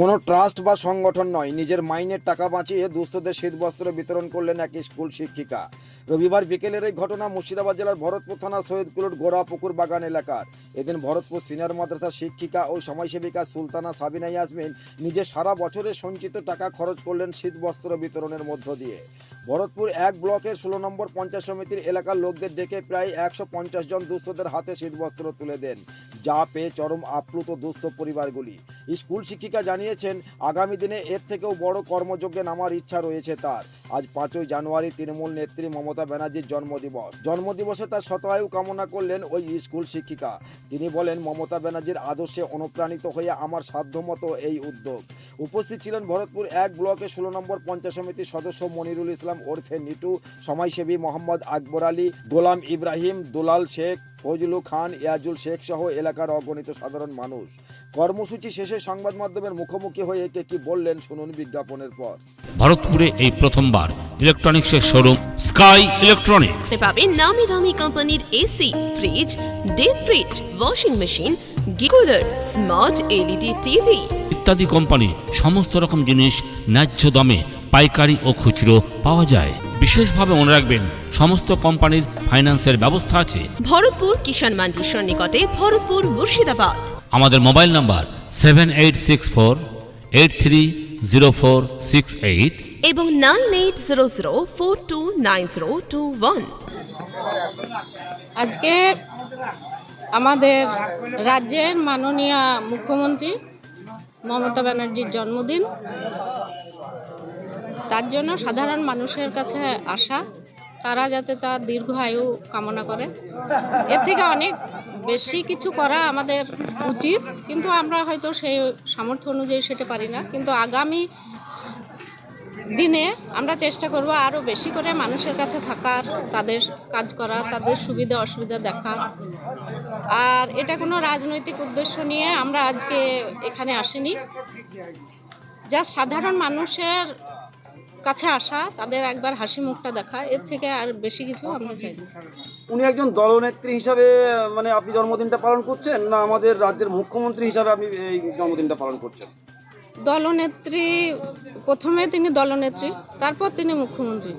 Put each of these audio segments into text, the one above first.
কোনো ট্রাস্ট বা সংগঠন নয়। নিজের মাইনের টাকা বাঁচিয়ে দুস্থদের শীতবস্ত্র বিতরণ করলেন এক স্কুল শিক্ষিকা। রবিবার বিকেলের এই ঘটনা মুর্শিদাবাদ জেলার ভরতপুর থানা সৈয়দকুলুর গোড়া পুকুর বাগান এলাকার। এদিন ভরতপুর সিনিয়র মাদ্রাসার শিক্ষিকা ও সমাজসেবিকা সুলতানা সাবিনা ইয়াসমিন নিজে সারা বছরের সঞ্চিত টাকা খরচ করলেন শীতবস্ত্র বিতরণের মধ্য দিয়ে। ভরতপুর এক ব্লকের ষোলো নম্বর পঞ্চায়েত সমিতির এলাকার লোকদের ডেকে প্রায় একশো পঞ্চাশ জন দুস্থদের হাতে শীতবস্ত্র তুলে দেন, যা পেয়ে চরম আপ্লুত দুস্থ পরিবারগুলি। স্কুল শিক্ষিকা জানিয়েছেন, আগামী দিনে এর থেকেও বড় কর্মযজ্ঞে নামার ইচ্ছা রয়েছে তার। আজ পাঁচই জানুয়ারি তৃণমূল নেত্রী মমতা ব্যানার্জির জন্মদিবস। জন্মদিবসে তার শতায়ু কামনা করলেন ওই স্কুল শিক্ষিকা। তিনি বলেন, মমতা ব্যানার্জির আদর্শে অনুপ্রাণিত হয়ে আমার সাধ্যমতো এই উদ্যোগ। উপস্থিত ছিলেন ভরতপুর এক ব্লকে ষোলো নম্বর পঞ্চায়েত সমিতির সদস্য মনিরুল ইসলাম ওরফে নিটু সমাজসেবী মোহাম্মদ আকবর আলী গোলাম ইব্রাহিম দুলাল শেখ ফজলু খান ইয়াজুল শেখ সহ এলাকার অগণিত সাধারণ মানুষ। কর্মসূচি শেষে সংবাদ মাধ্যমের মুখোমুখি হয়ে কে কি বললেন শুনুন বিজ্ঞাপনের পর। ভারতপুরে এই প্রথমবার ইলেকট্রনিক্সের শোরুম স্কাই ইলেকট্রনিক্স। পাবেন নামি দামি কোম্পানির AC fridge deep fridge washing machine গিকুলার smart LED TV. ইত্যাদি কোম্পানি সমস্ত রকম জিনিস ন্যায্য দামে পাইকারি ও খুচরো পাওয়া যায়। বিশেষভাবে মনে রাখবেন সমস্ত কোম্পানির ফাইন্যান্সের ব্যবস্থা আছে। ভরতপুর কিষাণ মান্ডির সন্নিকটে ভরতপুর মুর্শিদাবাদ। আমাদের mobile number seven eight six four eight three zero four six eight এবং nine eight zero zero four two nine zero two one আজকে আমাদের রাজ্যের মাননীয় মুখ্যমন্ত্রী মমতা ব্যানার্জির জন্মদিন। তার জন্য সাধারণ মানুষের কাছে আসা, তারা যাতে তার দীর্ঘ আয়ু কামনা করে। এর থেকে অনেক বেশি কিছু করা আমাদের উচিত, কিন্তু আমরা হয়তো সেই সামর্থ্য অনুযায়ী সেটা পারি না। কিন্তু আগামী দিনে আমরা চেষ্টা করব আরও বেশি করে মানুষের কাছে থাকার, তাদের কাজ করা, তাদের সুবিধা, অসুবিধা দেখা। আর এটা কোনো রাজনৈতিক উদ্দেশ্য নিয়ে আমরা আজকে এখানে আসিনি। যা সাধারণ মানুষের কাছে আসা তাদের একবার হাসি মুখটা দেখা এর থেকে আর বেশি কিছু আমরা চাই না। উনি একজন দলনেত্রী হিসাবে মানে আপনি জন্মদিনটা পালন করছেন না আমাদের রাজ্যের মুখ্যমন্ত্রী হিসাবে আপনি এই জন্মদিনটা পালন করছেন? দলনেত্রী প্রথমে তিনি দলনেত্রী তারপর তিনি মুখ্যমন্ত্রী।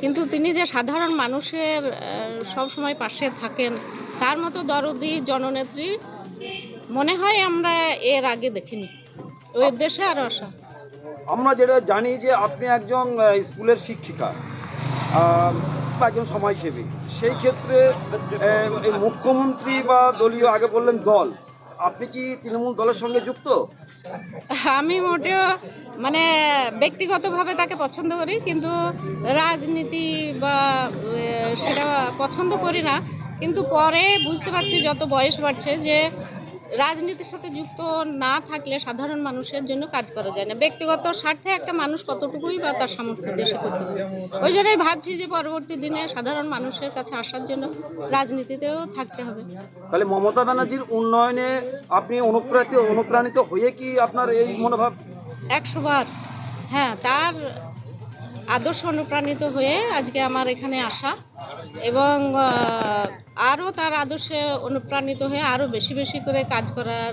কিন্তু তিনি যে সাধারণ মানুষের সব সময় পাশে থাকেন তার মতো দরদি জননেত্রী মনে হয় আমরা এর আগে দেখিনি। ওই উদ্দেশ্যে আরও আসা। আমরা যেটা জানি যে আপনি একজন স্কুলের শিক্ষিকা বা একজন সমাজসেবী। সেই ক্ষেত্রে মুখ্যমন্ত্রী বা দলীয় আগে বললেন দল। আপনি কি তৃণমূল দলের সঙ্গে যুক্ত? আমি মোটেও মানে ব্যক্তিগতভাবে তাকে পছন্দ করি, কিন্তু রাজনীতি বা সেটা পছন্দ করি না। কিন্তু পরে বুঝতে পারছি, যত বয়স বাড়ছে, যে রাজনীতির সাথে যুক্ত না থাকলে সাধারণ মানুষের জন্য কাজ করা যায় না। ব্যক্তিগত স্বার্থে একটা মানুষ কতটুকুই বা তার সামর্থ্য দেশে করতে পারে ওই জন্যই ভাবছি যে পরবর্তী দিনে সাধারণ মানুষের কাছে আসার জন্য রাজনীতিতেও থাকতে হবে। তাহলে মমতা ব্যানার্জির উন্নয়নে আপনি অনুপ্রাণিত অনুপ্রাণিত হয়ে কি আপনার এই মনোভাব? একশোবার হ্যাঁ তার আদর্শ অনুপ্রাণিত হয়ে আজকে আমার এখানে আসা এবং আরও তার আদর্শে অনুপ্রাণিত হয়ে আরও বেশি বেশি করে কাজ করার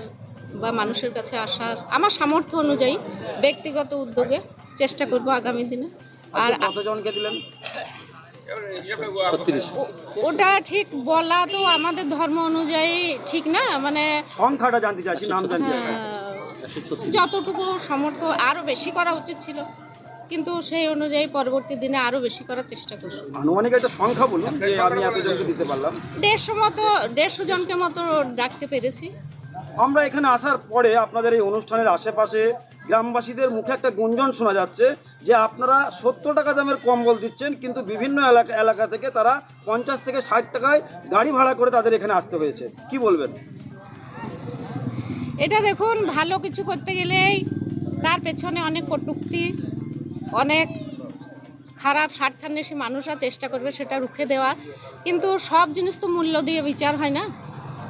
বা মানুষের কাছে আসার আমার সামর্থ্য অনুযায়ী ব্যক্তিগত উদ্যোগে চেষ্টা করব আগামী দিনে। আর কতজনকে দিলেন? ওটা ঠিক বলা তো আমাদের ধর্ম অনুযায়ী ঠিক না মানে সংখ্যাটা জানতে চাইছি নাম জানতে যতটুকু সামর্থ্য আরও বেশি করা উচিত ছিল। কিন্তু সেই অনুযায়ী পরবর্তী দিনে আরও বেশি করার চেষ্টা করব আনুমানিক একটা সংখ্যা বলুন যে আমি এতজনকে দিতে পারলাম। দেড়শো মতো দেড়শো জনকে মতো ডাকতে পেরেছি। আমরা এখানে আসার পরে আপনাদের এই অনুষ্ঠানের আশেপাশে গ্রামবাসীদের মুখে একটা গুঞ্জন শোনা যাচ্ছে যে আপনারা সত্তর টাকা দামের কম্বল দিচ্ছেন কিন্তু বিভিন্ন এলাকা এলাকা থেকে তারা পঞ্চাশ থেকে ষাট টাকায় গাড়ি ভাড়া করে তাদের এখানে আসতে হয়েছে। কি বলবেন? এটা দেখুন ভালো কিছু করতে গেলেই তার পেছনে অনেক কটূক্তি অনেক খারাপ স্বার্থান্বেষী মানুষরা চেষ্টা করবে সেটা রুখে দেওয়া। কিন্তু সব জিনিস তো মূল্য দিয়ে বিচার হয় না।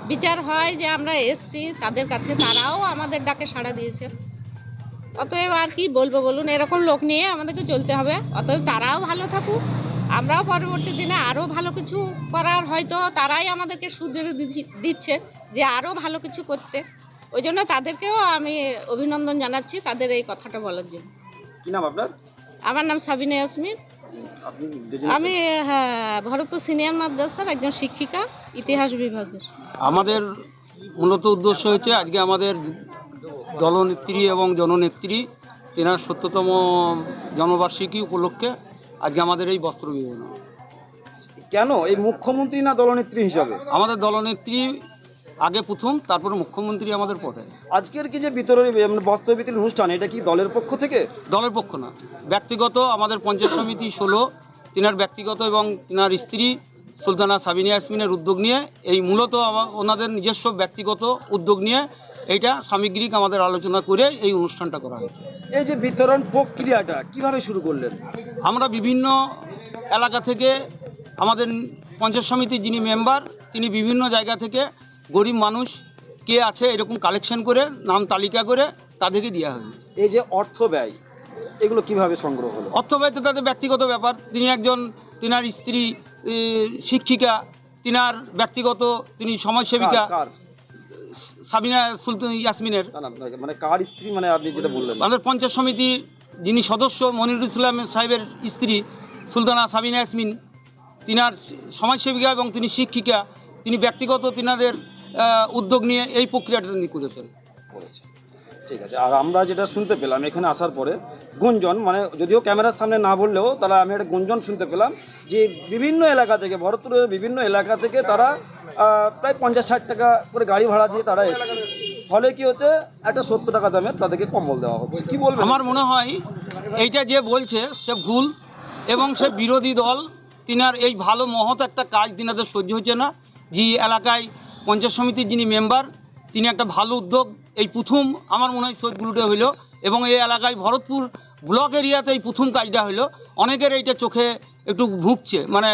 বিচার হয় যে আমরা এসছি, তাদের কাছে তারাও আমাদের ডাকে সাড়া দিয়েছে। অতএব আর কি বলব বলুন, এরকম লোক নিয়ে আমাদেরকে চলতে হবে। অতএব তারাও ভালো থাকুক। আমরাও পরবর্তী দিনে আরও ভালো কিছু করার হয়তো তারাই আমাদেরকে সুযোগ দিচ্ছে যে আরও ভালো কিছু করতে। ওই জন্য তাদেরকেও আমি অভিনন্দন জানাচ্ছি তাদের এই কথাটা বলার জন্য। কি নাম আপনার? আমার নাম সাবিনা ইয়াসমিন। আমি হ্যাঁ ভরতপুর সিনিয়র মাদ্রাসার একজন শিক্ষিকা ইতিহাস বিভাগের। আমাদের মূলত উদ্দেশ্য হচ্ছে আজকে আমাদের দলনেত্রী এবং জননেত্রী তেনার সত্যতম জন্মবার্ষিকী উপলক্ষে আজকে আমাদের এই বস্ত্র বিতরণ কেন? এই মুখ্যমন্ত্রী না দলনেত্রী হিসাবে? আমাদের দলনেত্রী আগে প্রথম তারপরে মুখ্যমন্ত্রী আমাদের পরে আজকের কি যে বিতরণ মানে বস্ত্র বিতরণ অনুষ্ঠান এটা কি দলের পক্ষ থেকে? দলের পক্ষ না। ব্যক্তিগত আমাদের পঞ্চায়েত সমিতি ষোলো তিনার ব্যক্তিগত এবং তিনার স্ত্রী সুলতানা সাবিনা ইয়াসমিনের উদ্যোগ নিয়ে এই মূলত ওনাদের নিজস্ব ব্যক্তিগত উদ্যোগ নিয়ে এইটা সামগ্রিক আমাদের আলোচনা করে এই অনুষ্ঠানটা করা হয়েছে। এই যে বিতরণ প্রক্রিয়াটা কীভাবে শুরু করলেন? আমরা বিভিন্ন এলাকা থেকে আমাদের পঞ্চায়েত সমিতির যিনি মেম্বার তিনি বিভিন্ন জায়গা থেকে গরিব মানুষ কে আছে এরকম কালেকশন করে নাম তালিকা করে তাদেরকে দেওয়া হয়েছে এই যে অর্থ ব্যয় এগুলো কীভাবে সংগ্রহ হলো? অর্থ ব্যয় তো তাদের ব্যক্তিগত ব্যাপার। তিনি একজন তিনার স্ত্রী শিক্ষিকা তিনার ব্যক্তিগত তিনি সমাজসেবিকা। সাবিনা সুলতান ইয়াসমিনের। মানে কার স্ত্রী মানে আপনি যেটা বললেন? আমাদের পঞ্চায়েত সমিতি যিনি সদস্য মনিরুল ইসলাম সাহেবের স্ত্রী সুলতানা সাবিনা ইয়াসমিন তিনার সমাজসেবিকা এবং তিনি শিক্ষিকা। তিনি ব্যক্তিগত তিনাদের উদ্যোগ নিয়ে এই প্রক্রিয়াটা তিনি করেছেন। করেছে ঠিক আছে। আর আমরা যেটা শুনতে পেলাম এখানে আসার পরে গুঞ্জন মানে যদিও ক্যামেরার সামনে না বললেও তারা আমি একটা গুঞ্জন শুনতে পেলাম যে বিভিন্ন এলাকা থেকে ভরতপুরের বিভিন্ন এলাকা থেকে তারা প্রায় পঞ্চাশ ষাট টাকা করে গাড়ি ভাড়া দিয়ে তারা এসছে। ফলে কি হচ্ছে একটা সত্তর টাকা দামের তাদেরকে কম্বল দেওয়া হচ্ছে। কি বলবেন? আমার মনে হয় এইটা যে বলছে সে ভুল এবং সে বিরোধী দল তিনার এই ভালো মহৎ একটা কাজ তিনাদের সহ্য হচ্ছে না। যে এলাকায় পঞ্চায়েত সমিতির যিনি মেম্বার, তিনি একটা ভালো উদ্যোগ। এই প্রথম আমার মনে হয় সৈদগুলোটা হইল এবং এই এলাকায় ভরতপুর ব্লক এরিয়াতে এই প্রথম কাজটা হইল। অনেকের এইটা চোখে একটু ভুগছে মানে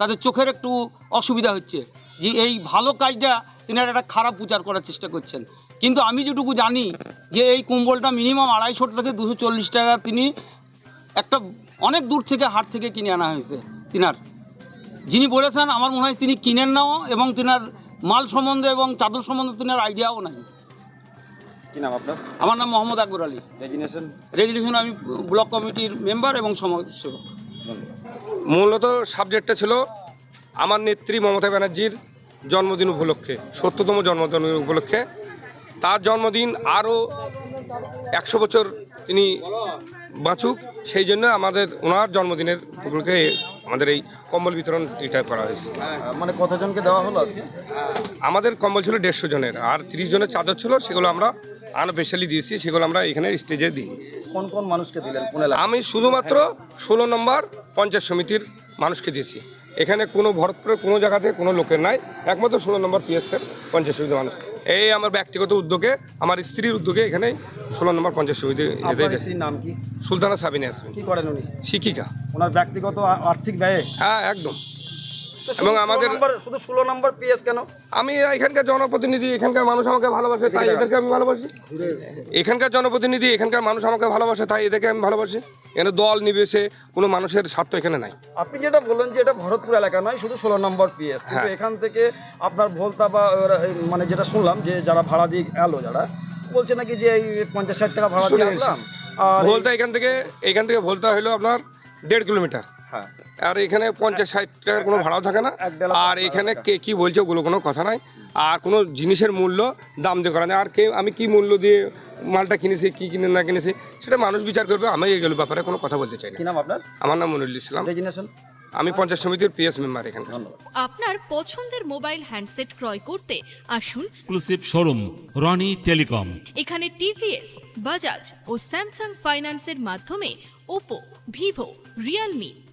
তাদের চোখের একটু অসুবিধা হচ্ছে যে এই ভালো কাজটা তিনারা একটা খারাপ প্রচার করার চেষ্টা করছেন। কিন্তু আমি যেটুকু জানি যে এই কুম্বলটা মিনিমাম আড়াইশো থেকে দুশো চল্লিশ টাকা তিনি একটা অনেক দূর থেকে হাট থেকে কিনে আনা হয়েছে তিনার। যিনি বলেছেন, আমার মনে হয় তিনি কিনেন নাও এবং তিনার মাল সম্বন্ধে এবং চাদর সম্বন্ধে তিনার আইডিয়াও নাই। কি নাম আপনার? আমার নাম মোহাম্মদ আকবর আলী। ডেজিনেশন রেজলিউশন আমি ব্লক কমিটির মেম্বার এবং সমাজসেবক মূলত সাবজেক্টটা ছিল আমার নেত্রী মমতা ব্যানার্জির জন্মদিন উপলক্ষে সত্যতম জন্মদিন উপলক্ষে। তার জন্মদিন আরও একশো বছর তিনি বাঁচুক সেই জন্য আমাদের ওনার জন্মদিনের উপলক্ষে আমাদের এই কম্বল বিতরণ এটা করা হয়েছে। মানে কতজনকে দেওয়া হলো আজকে? আমাদের কম্বল ছিল দেড়শো জনের আর তিরিশ জনের চাদর ছিল সেগুলো আমরা আনস্পেশালি দিয়েছি সেগুলো আমরা এখানে স্টেজে দিই। কোন কোন মানুষকে দিলেন? কোন আমি শুধুমাত্র ষোলো নম্বর পঞ্চায়েত সমিতির মানুষকে দিয়েছি। এখানে কোনো ভরতপুরের কোনো জায়গাতে কোনো লোকের নাই একমাত্র ষোলো নম্বর পিএসের পঞ্চায়েত সমিতির মানুষ। এই আমার ব্যক্তিগত উদ্যোগে আমার স্ত্রীর উদ্যোগে এখানে ষোলো নম্বর পঞ্চাশ সমিতি স্ত্রীর নাম কি? সুলতানা সাবিনে আসবেন কি করেন উনি? শিক্ষিকা। ওনার ব্যক্তিগত আর্থিক ব্যয়? হ্যাঁ একদম। এবং আমাদের- শুধু ষোলো নম্বর পিএস কেন? আমি এখানকার জনপ্রতিনিধি এখানকার মানুষ আমাকে ভালোবাসে তাই এদেরকে আমি ভালোবাসি। এখানকার জনপ্রতিনিধি এখানকার মানুষ আমাকে ভালোবাসে তাই এদেরকে আমি ভালোবাসি। এখানে দল নিবেশে কোনো মানুষের স্বার্থ এখানে নাই। আপনি যেটা বললেন যে এটা ভরতপুর এলাকা নয় শুধু ষোলো নম্বর পিএস কিন্তু হ্যাঁ। এখান থেকে আপনার ভোলতা বা মানে যেটা শুনলাম যে যারা ভাড়া দিয়ে এলো যারা বলছে নাকি যে এই পঞ্চাশ ষাট টাকা ভাড়া দিয়ে আসলাম। আর ভোলতা এখান থেকে এখান থেকে ভোলতা হলো আপনার দেড় কিলোমিটার। আর এখানে পঞ্চাশ ষাট টাকার কোনো ভাড়াও থাকে না। আর এখানে কে কি বলছে ওগুলো কোনো কথা নাই। আর কোনো জিনিসের মূল্য দাম দিয়ে করা নেই। আর কে আমি কি মূল্য দিয়ে মালটা কিনেছি কি কিনে না কিনেছি সেটা মানুষ বিচার করবে। আমি এগুলো ব্যাপারে কোনো কথা বলতে চাই না। নাম আপনার? আমার নাম মনিরুল ইসলাম। আমি পঞ্চায়েত সমিতির পিএস মেম্বার এখানে। আপনার পছন্দের মোবাইল হ্যান্ডসেট ক্রয় করতে আসুন। এক্সক্লুসিভ শোরুম রনি টেলিকম এখানে টিভিএস বাজাজ ও স্যামসাং ফাইন্যান্সের মাধ্যমে Oppo Vivo Realme